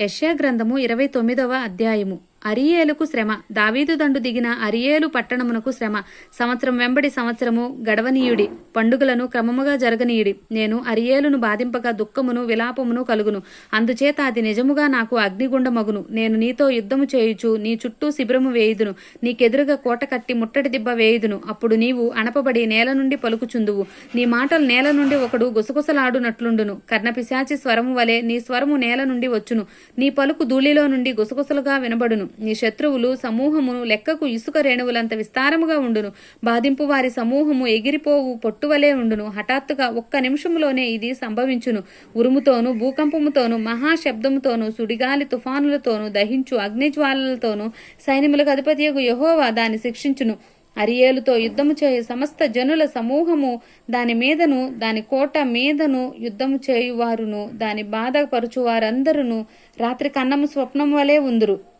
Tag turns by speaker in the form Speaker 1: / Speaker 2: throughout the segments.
Speaker 1: యెషయా గ్రంథము ఇరవై తొమ్మిదవ అధ్యాయము అరియేలుకు శ్రమ దావీదు దండు దిగిన అరియేలు పట్టణమునకు శ్రమ సంవత్సరం వెంబడి సంవత్సరము గడవనీయుడి పండుగలను క్రమముగా జరగనీయుడి. నేను అరియేలును బాధింపగా దుఃఖమును విలాపమును కలుగును. అందుచేత అది నిజముగా నాకు అగ్నిగుండమగును నేను నీతో యుద్ధము చేయుచు నీ చుట్టూ శిబిరము వేయుదును. నీకెదురుగా కోట కట్టి ముట్టడి దిబ్బ వేయుదును. అప్పుడు నీవు అణపబడి నేల నుండి పలుకుచుందువు. నీ మాటలు నేల నుండి ఒకడు గుసగుసలాడునట్లుండును. కర్ణపిశాచి స్వరము వలె నీ స్వరము నేల నుండి వచ్చును. నీ పలుకు ధూళిలో నుండి గుసగుసలుగా వినబడును. నీ శత్రువులు సమూహమును లెక్కకు ఇసుక రేణువులంత విస్తారముగా ఉండును. బాధింపు వారి సమూహము ఎగిరిపోవు పొట్టువలే ఉండును. హఠాత్తుగా ఒక్క నిమిషంలోనే ఇది సంభవించును. ఉరుముతోను భూకంపముతోను మహాశబ్దముతోను సుడిగాలి తుఫానులతోను దహించు అగ్నిజ్వాలలతోను సైన్యములకు అధిపతియగు యహోవా దాన్ని శిక్షించును. అరియేలుతో యుద్ధము చేయు సమస్త జనుల సమూహము దాని మీదను దాని కోట మీదను యుద్ధము చేయువారును. దాని బాధపరుచువారందరును రాత్రి కన్నము స్వప్నం వలె ఉందురు.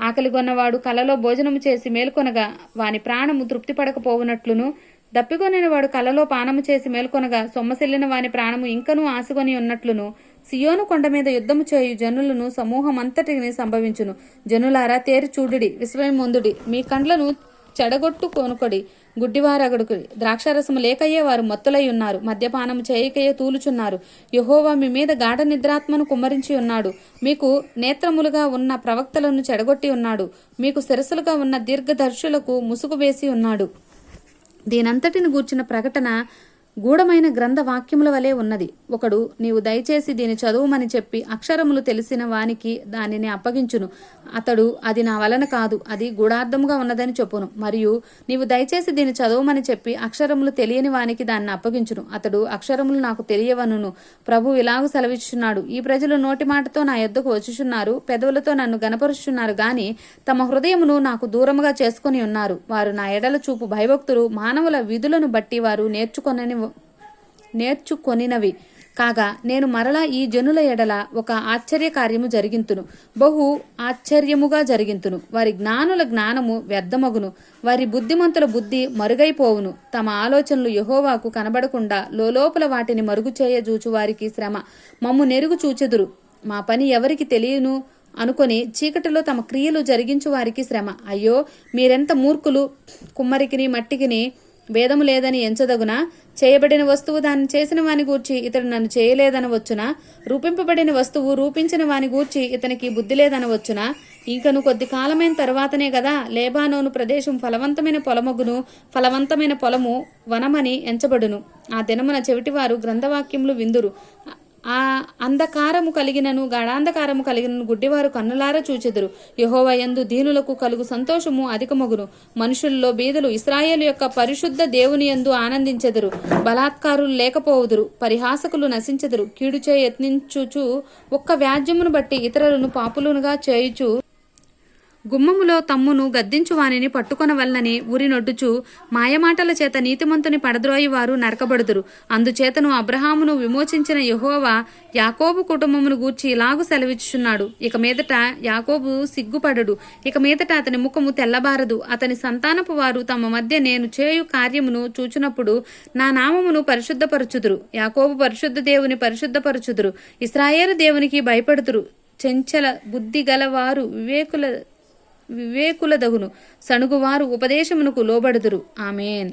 Speaker 1: ఆకలిగొన్నవాడు కలలో భోజనము చేసి మేల్కొనగా వాని ప్రాణము తృప్తి పడకపోవునట్లును. దప్పికొనిన వాడు కలలో పానము చేసి మేల్కొనగా సొమ్మసిల్లిన వాని ప్రాణము ఇంకనూ ఆశగొని ఉన్నట్లును. సియోను కొండ మీద యుద్ధము చేయు జనులను సమూహమంతటిని సంభవించును. జనులారా తేరి చూడుడి విశ్వముందుడి మీ కండ్లను చెడగొట్టు కొనుకొడి. గుడ్డివారగడుకుడి ద్రాక్షారసము లేకయే వారు మత్తులై ఉన్నారు. మద్యపానము చేయకయే తూలుచున్నారు. యహోవా మీ మీద గాఢ నిద్రాత్మను కుమ్మరించి ఉన్నాడు. మీకు నేత్రములుగా ఉన్న ప్రవక్తలను చెడగొట్టి ఉన్నాడు. మీకు శిరస్సులుగా ఉన్న దీర్ఘదర్శులకు ముసుగు వేసి ఉన్నాడు. దీనంతటిని గూర్చిన ప్రకటన గూఢమైన గ్రంథ వాక్యముల వలె ఉన్నది. ఒకడు నీవు దయచేసి దీని చదువుమని చెప్పి అక్షరములు తెలిసిన వానికి దానిని అప్పగించును. అతడు అది నా వలన కాదు అది గూఢార్థముగా ఉన్నదని చెప్పును. మరియు నీవు దయచేసి దీని చదువుమని చెప్పి అక్షరములు తెలియని వానికి దాన్ని అప్పగించును. అతడు అక్షరములు నాకు తెలియవనును. ప్రభు ఇలాగు సెలవిస్తున్నాడు ఈ ప్రజలు నోటి మాటతో నా యొద్దకు వచ్చుచున్నారు పెదవులతో నన్ను గనపరుచున్నారు గాని తమ హృదయమును నాకు దూరముగా చేసుకొని ఉన్నారు. వారు నా ఎడల చూపు భయభక్తులు మానవుల విధులను బట్టి వారు నేర్చుకొనని నేర్చుకొనినవి. కాగా నేను మరలా ఈ జనుల ఎడల ఒక ఆశ్చర్య కార్యము జరిగింతును. బహు ఆశ్చర్యముగా జరిగింతును. వారి జ్ఞానుల జ్ఞానము వ్యర్థమగును. వారి బుద్ధిమంతుల బుద్ధి మరుగైపోవును. తమ ఆలోచనలు యహోవాకు కనబడకుండా లోపల వాటిని మరుగు చేయజూచు వారికి శ్రమ. మమ్ము నెరుగు చూచెదురు. మా పని ఎవరికి తెలియను అనుకొని చీకటిలో తమ క్రియలు జరిగించు వారికి శ్రమ. అయ్యో మీరెంత మూర్ఖులు. కుమ్మరికిని మట్టికిని భేదము లేదని ఎంచదగున? చేయబడిన వస్తువు దాన్ని చేసిన వాని గూర్చి ఇతడు నన్ను చేయలేదనవచ్చున? రూపింపబడిన వస్తువు రూపించిన వాని గూర్చి ఇతనికి బుద్ధి లేదనవచ్చున? ఇంకను కొద్ది కాలమైన తర్వాతనే కదా లేబానోను ప్రదేశం ఫలవంతమైన పొలమగును ఫలవంతమైన పొలము వనమని ఎంచబడును. ఆ దినమున చెవిటివారు గ్రంథవాక్యములు విందురు. ఆ అంధకారము కలిగినను గాఢాంధకారము కలిగినను గుడ్డివారు కన్నులారా చూచెదరు. యహోవయందు దీనులకు కలుగు సంతోషము అధికమగును. మనుషుల్లో బీదలు ఇస్రాయేల్ యొక్క పరిశుద్ధ దేవుని యందు ఆనందించెదరు. బలాత్కారులు లేకపోవుదురు. పరిహాసకులు నశించెదరు. కీడు చే యత్నించుచు ఒక్క వ్యాజ్యమును బట్టి ఇతరులను పాపులునుగా చేయుచు గుమ్మములో తమ్మును గద్దించు వానిని పట్టుకొనవల్లని ఉరినొడ్డుచు మాయమాటల చేత నీతిమంతుని పడద్రోయి వారు నరకబడుదురు. అందుచేతను అబ్రహామును విమోచించిన యహోవా యాకోబు కుటుంబమును గూర్చి ఇలాగు సెలవిచ్చుచున్నాడు. ఇక మీదట యాకోబు సిగ్గుపడడు. ఇక మీదట అతని ముఖము తెల్లబారదు. అతని సంతానపు వారు తమ మధ్య నేను చేయు కార్యమును చూచినప్పుడు నా నామమును పరిశుద్ధపరచుదురు. యాకోబు పరిశుద్ధ దేవుని పరిశుద్ధపరచుదురు. ఇస్రాయేలు దేవునికి భయపడుదురు. చెంచల బుద్ధి గలవారు వివేకుల వివేకులదగును సణుగువారు ఉపదేశమునకు లోబడుదురు. ఆమెన్.